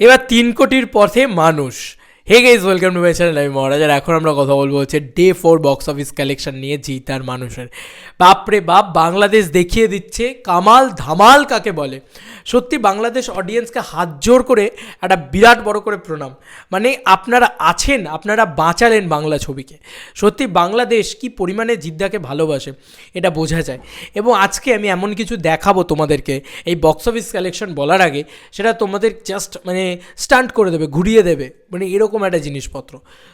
এবার তিন কোটির পথে মানুষ। Hey guys welcome to my channel আমি মহারাজ, আর এখন আমরা কথা বলব হচ্ছে day four box office collection নিয়ে জিতার মানুষের। বাপরে বাপ, বাংলাদেশ দেখিয়ে দিচ্ছে, কামাল ধামাল কাকে বলে? সত্যি বাংলাদেশ অডিয়েন্সকে হাত জোর করে একটা বিরাট বড় করে প্রণাম। মানে আপনারা আছেন, আপনারা বাঁচালেন বাংলা ছবিকে। সত্যি বাংলাদেশ কি পরিমাণে জিদ্দাকে ভালোবাসে, এটা বোঝা যায়। এবং আজকে আমি এমন কিছু দেখাবো তোমাদেরকে, এই বক্স অফিস কালেকশন বলার আগে, সেটা তোমাদের জাস্ট মানে স্টান্ট করে দেবে, ঘুরিয়ে দেবে মানে এরকম একটা জিনিসপত্র।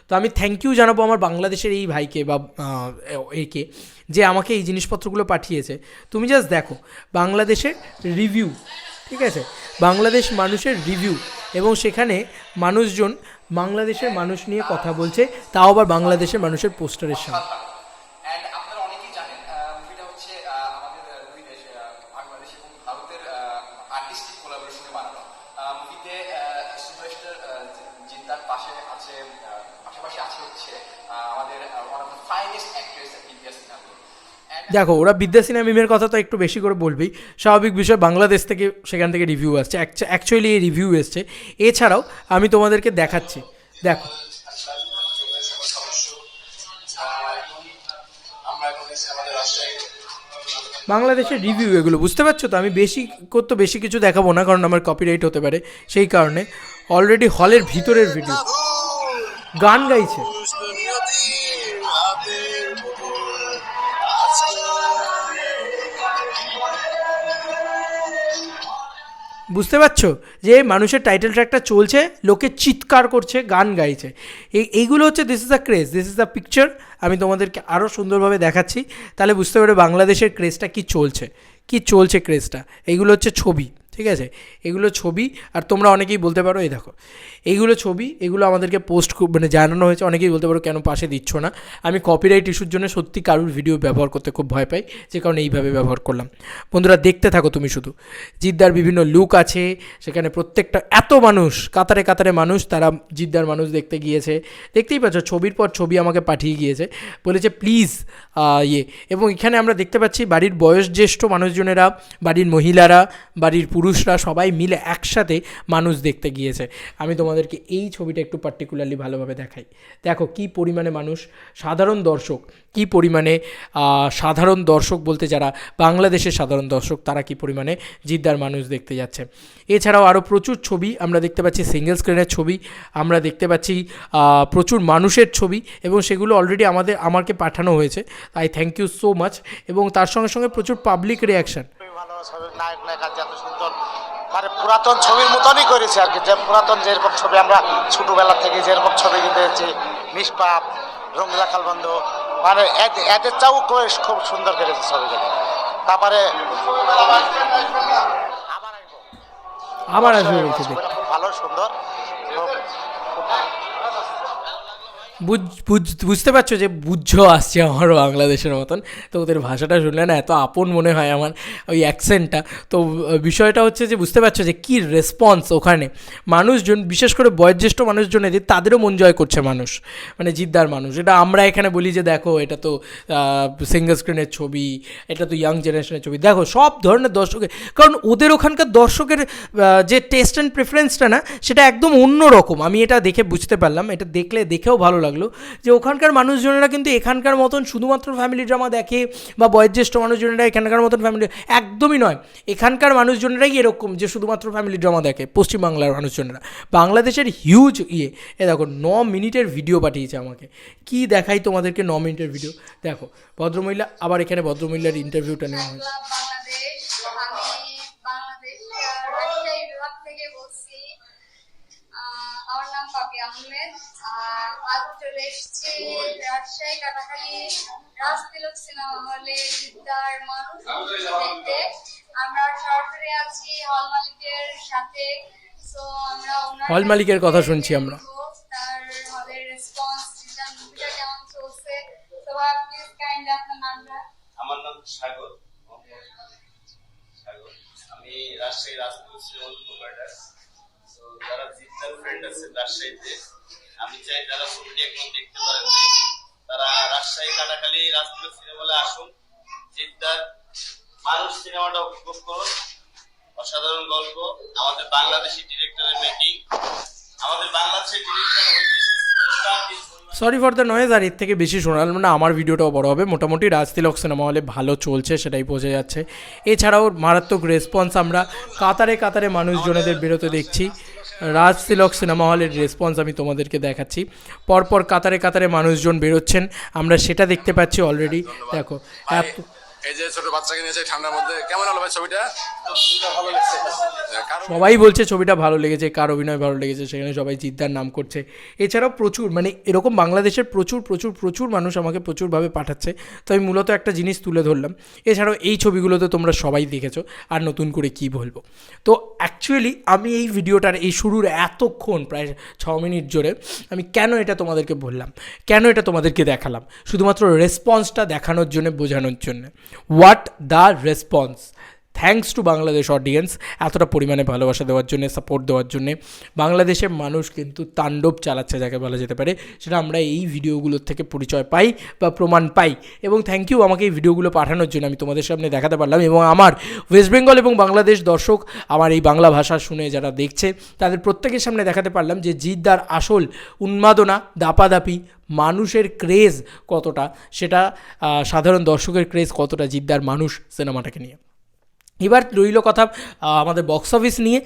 তো আমি থ্যাংক ইউ জানাব আমার বাংলাদেশের এই ভাইকে বা একে। যে আমাকে এই জিনিসপত্রগুলো পাঠিয়েছে। তুমি জাস্ট দেখো, বাংলাদেশের রিভিউ ঠিক আছে? বাংলাদেশ মানুষের রিভিউ এবং সেখানে মানুষজন বাংলাদেশের মানুষ নিয়ে কথা বলছে, তাও আবার বাংলাদেশের মানুষের পোস্টারের সামনে। দেখো, ওরা বিদ্যাসিনা মিমের কথা তো একটু বেশি করে বলবেই। স্বাভাবিক বিষয়, বাংলাদেশ থেকে সেখান থেকে রিভিউ আসছে। অ্যাকচুয়ালি এই রিভিউ এসছে। এছাড়াও আমি তোমাদেরকে দেখাচ্ছি। দেখো। বাংলাদেশের রিভিউ এগুলো, বুঝতে পারছ তো? আমি বেশি করতে বেশি কিছু দেখাবো না, কারণ আমার কপিরাইট হতে পারে। সেই কারণে অলরেডি হলের ভিতরের ভিডিও গান গাইছে। বুঝতে পারছ? যে মানুষের টাইটেল ট্র্যাকটা চলছে, লোকে চিৎকার করছে, গান গাইছে। এই, এইগুলো হচ্ছে this is the craze this is the picture আমি তোমাদেরকে আরও সুন্দরভাবে দেখাচ্ছি। তাহলে বুঝতে পারবে বাংলাদেশের ক্রেজটা কি চলছে। কি চলছে ক্রেজটা এইগুলো হচ্ছে ছবি। ঠিক আছে? এগুলো ছবি, আর তোমরা অনেকেই বলতে পারো, এই দেখো, এইগুলো ছবি, এগুলো আমাদেরকে পোস্ট মানে জানানো হয়েছে, অনেকেই বলতে পারো কেন পাশে দিচ্ছ না। আমি কপিরাইট ইস্যুর জন্য সত্যি কারুর ভিডিও ব্যবহার করতে খুব ভয় পাই, যে কারণে এইভাবে ব্যবহার করলাম। বন্ধুরা, দেখতে থাকো তুমি শুধু। জিদ্দার বিভিন্ন লুক আছে, সেখানে প্রত্যেকটা, এত মানুষ, কাতারে কাতারে মানুষ, তারা জিদ্দার মানুষ দেখতে গিয়েছে। দেখতেই পাচ্ছ, ছবির পর ছবি আমাকে পাঠিয়ে গিয়েছে। বলেছে প্লিজ ইয়ে। এবং এখানে আমরা দেখতে পাচ্ছি, বাড়ির বয়োজ্যেষ্ঠ মানুষজনেরা, বাড়ির মহিলারা, বাড়ির পুরুষরা সবাই মিলে একসাথে মানুষ দেখতে গিয়েছে। আমি তোমাদেরকে এই ছবিটা একটু পার্টিকুলারলি ভালোভাবে দেখাই। দেখো কি পরিমাণে মানুষ, সাধারণ দর্শক, কি পরিমাণে সাধারণ দর্শক বলতে যারা বাংলাদেশের সাধারণ দর্শক, তারা কি পরিমাণে জিদ্দার মানুষ দেখতে যাচ্ছে। এছাড়াও আরও প্রচুর ছবি আমরা দেখতে পাচ্ছি সিঙ্গেল স্ক্রিনের ছবি, আমরা দেখতে পাচ্ছি প্রচুর মানুষের ছবি এবং সেগুলো অলরেডি আমাদের, আমাকে পাঠানো হয়েছে। তাই থ্যাংক ইউ সো মাচ এবং তার সঙ্গে সঙ্গে প্রচুর পাবলিক রিয়াকশান ভালো নায়িকা পুরাতন ছবির মতনই করেছে আর কি যে পুরাতন যেরকম ছবি আমরা ছোটোবেলা থেকে যেরকম ছবি দেখেছি নিষ্পাপ রঙ্গিলা কালবন্ধ মানে এদের চাও করে খুব সুন্দর করেছে ছবিগুলো তারপরে আবার আসব। ভালো সুন্দর বুঝ বুঝ- বুঝতে পারছ যে বুঝ আসছে আমার বাংলাদেশের মতন? তো ওদের ভাষাটা শুনলে না এত আপন মনে হয় আমার ওই অ্যাকসেন্টটা তো বিষয়টা হচ্ছে যে বুঝতে পারছ যে কী রেসপন্স ওখানে? মানুষজন, বিশেষ করে বয়োজ্যেষ্ঠ মানুষজন এদের, তাদেরও মন জয় করছে মানুষ। মানে জিদ্দার মানুষ। এটা আমরা এখানে বলি যে দেখো, এটা তো সিঙ্গল স্ক্রিনের ছবি, এটা তো ইয়াং জেনারেশনের ছবি। দেখো, সব ধরনের দর্শকের, কারণ ওদের ওখানকার দর্শকের যে টেস্ট অ্যান্ড প্রেফারেন্সটা না, সেটা একদম অন্য রকম আমি এটা দেখে বুঝতে পারলাম। এটা দেখলে, দেখেও ভালো লাগল। যে ওখানকার মানুষজনেরা কিন্তু এখানকার মতন শুধুমাত্র ফ্যামিলি ড্রামা দেখে বা বয়োজ্যেষ্ঠ মানুষজনেরা এখানকার মতন ফ্যামিলি একদমই নয়। এখানকার মানুষজনেরাই এরকম যে শুধুমাত্র ফ্যামিলি ড্রামা দেখে, পশ্চিমবাংলার মানুষজনেরা। বাংলাদেশের হিউজ ইয়ে। এ দেখো, ন মিনিটের ভিডিও পাঠিয়েছে আমাকে। কি দেখাই তোমাদেরকে ন মিনিটের ভিডিও দেখো, ভদ্রমহিলা, আবার এখানে ভদ্রমহিলার ইন্টারভিউটা নেওয়া হয়েছে। আমার নাম পাপি আহমেদ। আহ, আজ চলে এসেছি রাজশাহী কাটাখালী রাজতিলক সিনেমা হলে জিদ্দার মানুষ দেখতে। আমরা সরাসরি আছি হল মালিকের সাথে। সো আমরা হল মালিকের কথা শুনছি আমরা। তার হলের রেসপন্স জিদ্দার মুভিটা কেমন চলছে। তো প্লিজ কাইন্ডলি আপনার নামটা। আমার নাম সাগর। সাগর। আমি রাজশাহী প্রোভাইডার যারা জিদ্দার ফ্রেন্ড আছে রাজশাহীতে আমি চাই যারা ছবিটি এখন দেখতে পারেন নাই তারা রাজশাহী, কাটাখালী রাজপুর সিনেমা আসুন। জিদ্দার মানুষ সিনেমাটা উপভোগ করুন। অসাধারণ গল্প। আমাদের বাংলাদেশি ডিরেক্টরের মেকিং বাংলাদেশের ডিরেক্টর এই পরিমাণ সরি ফর দ্য নয়েজ আর এর থেকে বেশি শোনাল না, আমার ভিডিওটাও বড় হবে। মোটামুটি রাজতিলক সিনেমা হলে ভালো চলছে, সেটাই বোঝা যাচ্ছে। এছাড়াও মারাত্মক রেসপন্স আমরা কাতারে কাতারে মানুষজনেদের বেরোতে দেখছি। রাজতিলক সিনেমা হলের রেসপন্স আমি তোমাদেরকে দেখাচ্ছি। পরপর কাতারে কাতারে মানুষজন বেরোচ্ছেন, আমরা সেটা দেখতে পাচ্ছি অলরেডি দেখো, এত এই যে ছোট বাচ্চাকে নিয়েছে ঠান্ডার মধ্যে কেমন হলো ভাই ছবিটা? ভালো লাগছে। সবাই বলছে ছবিটা ভালো লেগেছে কার অভিনয় ভালো লেগেছে সেখানে সবাই জিদ্দার নাম করছে। এছাড়াও প্রচুর মানে এরকম বাংলাদেশের প্রচুর প্রচুর প্রচুর মানুষ আমাকে প্রচুরভাবে পাঠাচ্ছে। তো আমি মূলত একটা জিনিস তুলে ধরলাম। এছাড়াও এই ছবিগুলোতে তোমরা সবাই দেখেছ আর নতুন করে কি বলব। তো অ্যাকচুয়ালি আমি এই ভিডিওটার এই শুরুর এতক্ষণ প্রায় ছ মিনিট জোরে আমি কেন এটা তোমাদেরকে বললাম কেন এটা তোমাদেরকে দেখালাম? শুধুমাত্র রেসপন্সটা দেখানোর জন্য বোঝানোর জন্য। What the response thanks to Bangladesh audience এতটা পরিমাণে ভালোবাসা দেওয়ার জন্য সাপোর্ট দেওয়ার জন্য, বাংলাদেশের মানুষ কিন্তু তাণ্ডব চালাচ্ছে, যাকে বলা যেতে পারে, সেটা আমরা এই ভিডিওগুলোর থেকে পরিচয় পাই বা প্রমাণ পাই। এবং থ্যাংক ইউ আমাকে এই ভিডিওগুলো পাঠানোর জন্য আমি তোমাদের সামনে দেখাতে পারলাম। এবং আমার ওয়েস্ট বেঙ্গল এবং বাংলাদেশ দর্শক, আমার এই বাংলা ভাষা শুনে যারা দেখছে, তাদের প্রত্যেকের সামনে দেখাতে পারলাম যে জিদ্দার আসল উন্মাদনা, দাপাদাপি, মানুষের ক্রেজ কতটা, সেটা সাধারণ দর্শকের ক্রেজ কতটা, জিদ্দার মানুষ সিনেমাটাকে নিয়ে। এবার রইল কথা আমাদের বক্স অফিস নিয়ে।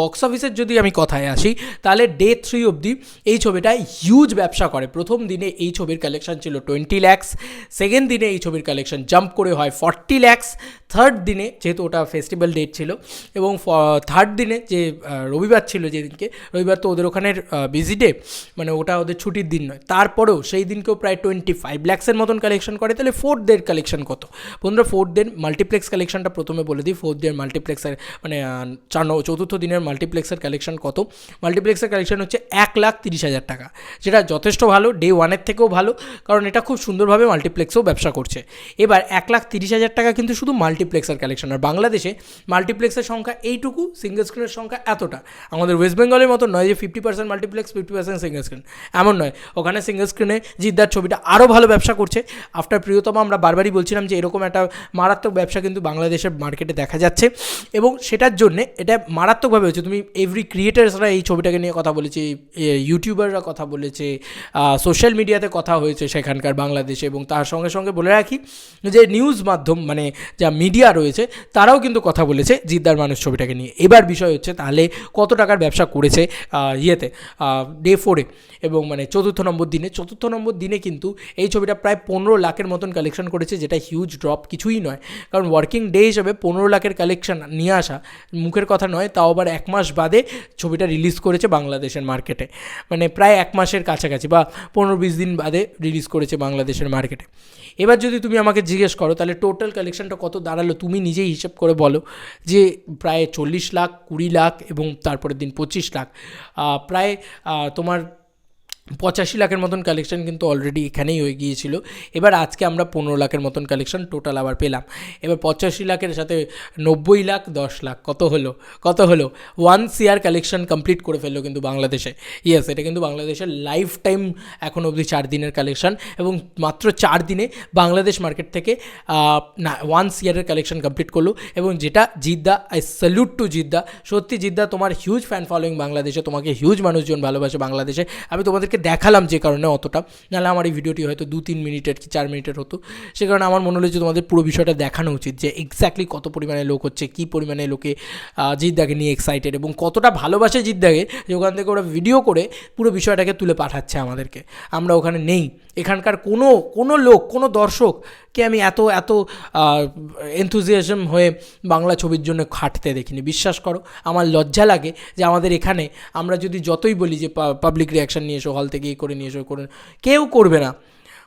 বক্স অফিসের যদি আমি কথায় আসি, তাহলে ডে থ্রি অবধি এই ছবিটা হিউজ ব্যবসা করে। প্রথম দিনে এই ছবির কালেকশন ছিল টোয়েন্টি ল্যাক্স সেকেন্ড দিনে এই ছবির কালেকশন জাম্প করে হয় ফর্টি ল্যাক্স থার্ড দিনে যেহেতু ওটা ফেস্টিভ্যাল ডেট ছিল, এবং থার্ড দিনে যে রবিবার ছিল যেদিনকে, রবিবার তো ওদের ওখানের বিজি ডে মানে ওটা ওদের ছুটির দিন নয়। তারপরেও সেই দিনকেও প্রায় টোয়েন্টি ফাইভ ল্যাক্সের মতন কালেকশন করে, তাহলে ফোর্থ ডের কালেকশন কত? বন্ধুরা ফোর্থ ডের মাল্টিপ্লেক্স কালেকশনটা প্রথমে বলে দিই ফোর্থ ডের মাল্টিপ্লেক্সের মানে চার চতুর্থ দিনের মাল্টিপ্লেক্সের কালেকশন কত? মাল্টিপ্লেক্সের কালেকশন হচ্ছে এক লাখ তিরিশ হাজার টাকা, যেটা যথেষ্ট ভালো ডে ওয়ানের থেকেও ভালো, কারণ এটা খুব সুন্দরভাবে মাল্টিপ্লেক্সেও ব্যবসা করছে। এবার এক লাখ তিরিশ হাজার টাকা কিন্তু শুধু মাল্টিপ্লেক্সের কালেকশন আর বাংলাদেশে মাল্টিপ্লেক্সের সংখ্যা এইটুকু সিঙ্গেল স্ক্রিনের সংখ্যা এতটা। আমাদের ওয়েস্ট বেঙ্গলের মতো নয় যে fifty percent multiplex fifty percent single screen এমন নয়। ওখানে সিঙ্গেল স্ক্রিনে জিদ্দার ছবিটা আরও ভালো ব্যবসা করছে। আফটার প্রিয়তমা, আমরা বারবারই বলছিলাম যে এরকম একটা মারাত্মক ব্যবসা কিন্তু বাংলাদেশের মার্কেটে দেখা যাচ্ছে। এবং সেটার জন্যে এটা মারাত্মকভাবে হচ্ছে তুমি এভরি ক্রিয়েটার্সরা এই ছবিটাকে নিয়ে কথা বলেছে ইউটিউবাররা কথা বলেছে সোশ্যাল মিডিয়াতে কথা হয়েছে সেখানকার বাংলাদেশে এবং তার সঙ্গে সঙ্গে বলে রাখি যে নিউজ মাধ্যম মানে যা মিডিয়া রয়েছে, তারাও কিন্তু কথা বলেছে জিদ্দার মানুষ ছবিটাকে নিয়ে। এবার বিষয় হচ্ছে তাহলে কত টাকার ব্যবসা করেছে ইয়েতে ডে ফোরে এবং মানে চতুর্থ নম্বর দিনে। চতুর্থ নম্বর দিনে কিন্তু এই ছবিটা প্রায় পনেরো লাখের মতন কালেকশন করেছে, যেটা হিউজ ড্রপ কিছুই নয়। কারণ ওয়ার্কিং ডে হিসেবে পনেরো লাখের কালেকশন নিয়ে আসা মুখের কথা নয়, তাও আবার এক মাস বাদে ছবিটা রিলিজ করেছে বাংলাদেশের মার্কেটে মানে প্রায় এক মাসের কাছাকাছি বা পনেরো বিশ দিন বাদে রিলিজ করেছে বাংলাদেশের মার্কেটে এবার যদি তুমি আমাকে জিজ্ঞেস করো, তাহলে টোটাল কালেকশনটা কত দাঁড়াল তুমি নিজেই হিসেব করে বলো যে প্রায় চল্লিশ লাখ, কুড়ি লাখ এবং তারপরের দিন পঁচিশ লাখ। প্রায় তোমার পঁচাশি লাখের মতন কালেকশন কিন্তু অলরেডি এখানেই হয়ে গিয়েছিল। এবার আজকে আমরা পনেরো লাখের মতন কালেকশন টোটাল আবার পেলাম। এবার পঁচাশি লাখের সাথে নব্বই লাখ, দশ লাখ, কত হলো? কত হলো? ওয়ান সিআর কালেকশন কমপ্লিট করে ফেলল কিন্তু বাংলাদেশে। ইয়েস এটা কিন্তু বাংলাদেশের লাইফ টাইম এখন অবধি চার দিনের কালেকশন এবং মাত্র চার দিনে বাংলাদেশ মার্কেট থেকে না ওয়ান সিআরের কালেকশন কমপ্লিট করল এবং যেটা জিদ্দা আই স্যালুট টু জিদ্দা। সত্যি জিদ্দা, তোমার হিউজ ফ্যান ফলোয়িং বাংলাদেশে, তোমাকে হিউজ মানুষজন ভালোবাসে বাংলাদেশে। আমি তোমাদেরকে দেখালাম যে কারণে অতটা। নাহলে আমার এই ভিডিওটি হয়তো দু, তিন মিনিটের কি চার মিনিটের হতো। সে কারণে আমার মনে হলো যে তোমাদের পুরো বিষয়টা দেখানো উচিত যে এক্স্যাক্টলি কত পরিমাণে লোক হচ্ছে, কী পরিমাণে লোকে জিদ্দাকে নিয়ে এক্সাইটেড এবং কতটা ভালোবাসে জিদ্দাকে যে ওখান থেকে ওরা ভিডিও করে পুরো বিষয়টাকে তুলে পাঠাচ্ছে আমাদেরকে। আমরা ওখানে নেই। এখানকার কোনো কোনো লোক, কোনো দর্শককে আমি এত এত এনথুজিয়াজম হয়ে বাংলা ছবির জন্য খাটতে দেখিনি। বিশ্বাস করো, আমার লজ্জা লাগে যে আমাদের এখানে আমরা যদি যতই বলি যে পাবলিক রিয়াকশান নিয়ে এসো হল থেকে করে নিয়ে এসো করে কেউ করবে না।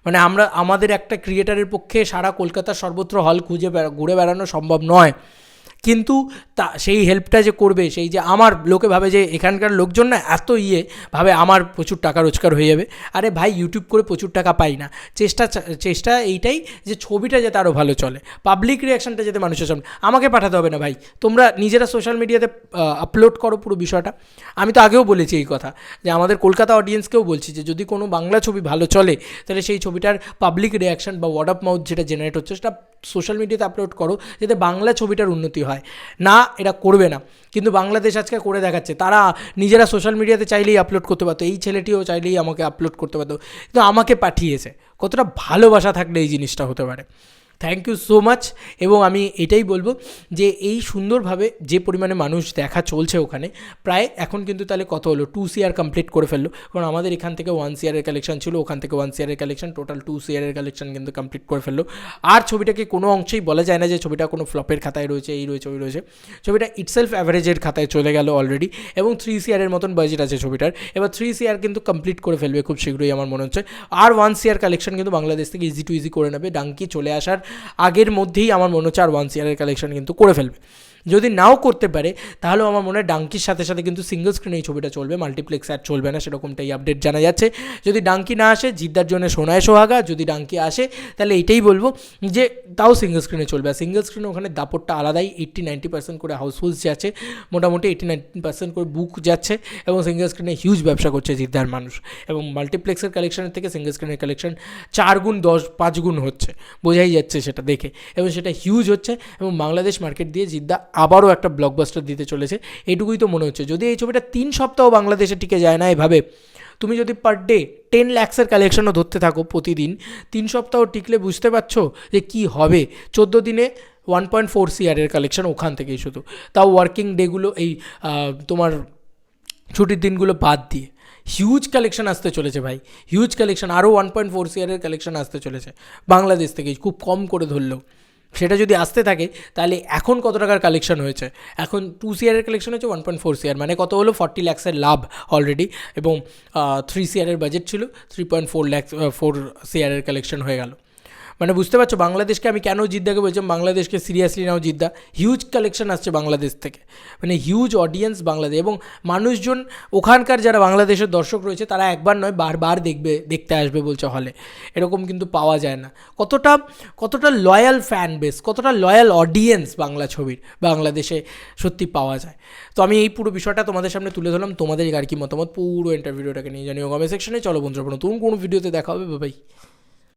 মানে আমরা, আমাদের একটা ক্রিয়েটারের পক্ষে সারা কলকাতার সর্বত্র হল খুঁজে ঘুরে বেড়ানো সম্ভব নয়। কিন্তু তা, সেই হেল্পটা যে করবে, সেই যে আমার লোকে ভাবে যে এখানকার লোকজন না এত ইয়ে ভাবে আমার প্রচুর টাকা রোজগার হয়ে যাবে। আরে ভাই ইউটিউব করে প্রচুর টাকা পাই না। চেষ্টা চেষ্টা এইটাই যে ছবিটা যাতে আরও ভালো চলে। পাবলিক রিয়াকশানটা যাতে মানুষের সামনে, আমাকে পাঠাতে হবে না ভাই। তোমরা নিজেরা সোশ্যাল মিডিয়াতে আপলোড করো পুরো বিষয়টা। আমি তো আগেও বলেছি এই কথা, যে আমাদের কলকাতা অডিয়েন্সকেও বলছি যে, যদি কোনো বাংলা ছবি ভালো চলে, তাহলে সেই ছবিটার পাবলিক রিয়াকশন বা ওয়ার্ড অফ মাউথ যেটা জেনারেট হচ্ছে, সেটা সোশ্যাল মিডিয়াতে আপলোড করো, যাতে বাংলা ছবিটার উন্নতি হয়। না এটা করবে না। কিন্তু বাংলাদেশ আজকে করে দেখাচ্ছে। তারা নিজেরা সোশ্যাল মিডিয়াতে চাইলেই আপলোড করতে পারতো। এই ছেলেটিও চাইলেই আমাকে আপলোড করতে পারতো। কিন্তু আমাকে পাঠিয়েছে। কতটা ভালোবাসা থাকলে এই জিনিসটা হতে পারে। থ্যাংক ইউ সো মাচ এবং আমি এটাই বলব যে এই সুন্দরভাবে যে পরিমাণে মানুষ দেখা চলছে ওখানে, প্রায় এখন কিন্তু তাহলে কত হলো? টু সিআর কমপ্লিট করে ফেলল। কারণ আমাদের এখান থেকে ওয়ান সিআরের কালেকশন ছিল, ওখান থেকে ওয়ান সিআরের কালেকশন টোটাল টু সিআরের কালেকশন কিন্তু কমপ্লিট করে ফেলল। আর ছবিটাকে কোনো অংশেই বলা যায় না যে ছবিটা কোনো ফ্লপের খাতায় রয়েছে, এই রয়েছে, ওই রয়েছে। ছবিটা ইটসেলফ অ্যাভারেজের খাতায় চলে গেল অলরেডি এবং থ্রি সিআরের মতন বাজেট আছে ছবিটার। এবার থ্রি সিআর কিন্তু কমপ্লিট করে ফেলবে খুব শীঘ্রই আমার মনে হচ্ছে। আর ওয়ান সিআর কালেকশন কিন্তু বাংলাদেশ থেকে ইজি টু ইজি করে নেবে। ডাঙ্কি চলে আসার আগের মধ্যেই আমার মনে হচ্ছে আর ওয়ান সিআরের কালেকশন কিন্তু করে ফেলবে। যদি নাও করতে পারে, তাহলেও আমার মনে হয় ডাঙ্কির সাথে সাথে কিন্তু সিঙ্গল স্ক্রিনে এই ছবিটা চলবে মাল্টিপ্লেক্স আর চলবে না সেরকমটাই আপডেট জানা যাচ্ছে। যদি ডাঙ্কি না আসে, জিদ্দার জন্য সোনায় সোহাগা, যদি ডাঙ্কি আসে, তাহলে এটাই বলব যে তাও সিঙ্গল স্ক্রিনে চলবে। আর সিঙ্গল স্ক্রিনে ওখানে দাপটটা আলাদাই এইট্টি নাইনটি পার্সেন্ট করে হাউসফুলস যাচ্ছে, মোটামুটি এইটি নাইনটি পার্সেন্ট করে বুক যাচ্ছে এবং সিঙ্গল স্ক্রিনে হিউজ ব্যবসা করছে জিদ্দার মানুষ। এবং মাল্টিপ্লেক্সের কালেকশনের থেকে সিঙ্গল স্ক্রিনের কালেকশন চার গুণ দশ, পাঁচ গুণ হচ্ছে। বোঝাই যাচ্ছে সেটা দেখে। এবং সেটা হিউজ হচ্ছে এবং বাংলাদেশ মার্কেট দিয়ে জিদ্দা আবারও একটা ব্লকবাস্টার দিতে চলেছে। এইটুকুই তো মনে হচ্ছে। যদি এই ছবিটা তিন সপ্তাহ বাংলাদেশে টিকে যায় না এভাবে, তুমি যদি পার ডে টেন ল্যাক্সের কালেকশনও ধরতে থাকো প্রতিদিন, তিন সপ্তাহ টিকলে বুঝতে পারছ যে কি হবে। চোদ্দ দিনে ওয়ান পয়েন্ট ফোর সিআরের কালেকশন ওখান থেকেই শুধু। তাও ওয়ার্কিং ডেগুলো এই তোমার ছুটির দিনগুলো বাদ দিয়ে। হিউজ কালেকশন আসতে চলেছে ভাই। হিউজ কালেকশন আরও ওয়ান পয়েন্ট ফোর সিয়ারের কালেকশন আসতে চলেছে। বাংলাদেশ থেকে খুব কম করে ধরলেও সেটা যদি আসতে থাকে, তাহলে এখন কত টাকার কালেকশন হয়েছে? এখন টু সিয়ারের কালেকশন হয়েছে ওয়ান পয়েন্ট ফোর সিয়ার মানে কত হলো? ফর্টি ল্যাক্সের লাভ অলরেডি এবং থ্রি সিয়ারের বাজেট ছিল three point four lakhs four সিয়ারের collection হয়ে গেল। মানে বুঝতে পারছ, বাংলাদেশকে আমি কেন জিদ্দাকে বলছিলাম, বাংলাদেশকে সিরিয়াসলি নাও জিদ্দা। হিউজ কালেকশন আসছে বাংলাদেশ থেকে। মানে হিউজ অডিয়েন্স বাংলাদেশ এবং মানুষজন, ওখানকার যারা বাংলাদেশের দর্শক রয়েছে, তারা একবার নয়, বারবার দেখবে, দেখতে আসবে বলছে হলে এরকম কিন্তু পাওয়া যায় না। কতটা কতটা লয়াল ফ্যান বেস কতটা লয়াল অডিয়েন্স বাংলা ছবির, বাংলাদেশে সত্যি পাওয়া যায়। তো আমি এই পুরো বিষয়টা তোমাদের সামনে তুলে ধরলাম। তোমাদের আর কি মতামত, পুরো ইন্টারভিউটাকে নিয়ে জানিও কমেন্ট সেকশনে চলো বন্ধুরা নতুন কোনো ভিডিওতে দেখা হবে বাবাই